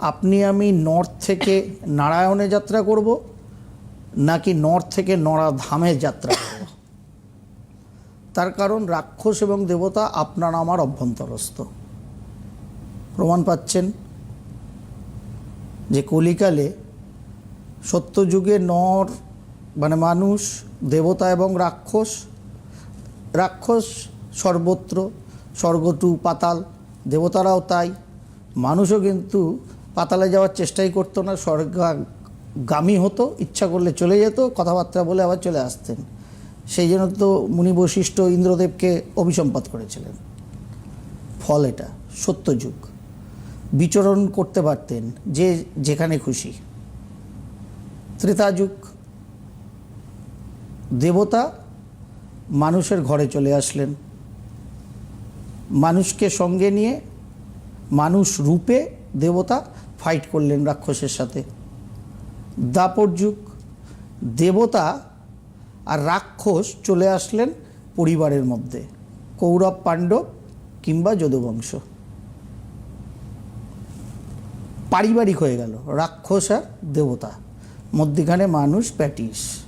আপনি আমি নর্থ থেকে নারায়ণে যাত্রা করব নাকি নর্থ থেকে নরাধামে যাত্রা করব? তার কারণ রাক্ষস এবং দেবতা আপনার আমার অভ্যন্তরস্থ। প্রমাণ পাচ্ছেন? যে কলিকালে সত্যযুগে নর মানে মানুষ, দেবতা এবং রাক্ষস রাক্ষস সর্বত্র স্বর্গ টু পাতাল, দেবতারাও তাই, মানুষও কিন্তু পাতালে যাওয়ার চেষ্টাই করতো না, স্বর্গাগামী হতো, ইচ্ছা করলে চলে যেত, কথাবার্তা বলে আবার চলে আসতেন। সেই জন্য তো মুনি বৈশিষ্ট্য ইন্দ্রদেবকে অভিসম্পাত করেছিলেন। ফল এটা সত্যযুগ বিচরণ করতে পারতেন, যে যেখানে খুশি। ত্রেতাযুগ দেবতা মানুষের ঘরে চলে আসলেন। মানুষকে সঙ্গে নিয়ে, মানুষ রূপে দেবতা ফাইট করলেন রাক্ষসের সাথে। দাপর যুগ, দেবতা আর রাক্ষস চলে আসলেন পরিবারের মধ্যে, কৌরব পাণ্ডব কিংবা যদুবংশ। পারিবারিক হয়ে গেল, রাক্ষস আর দেবতা, মধ্যিখানে মানুষ প্যাটিস।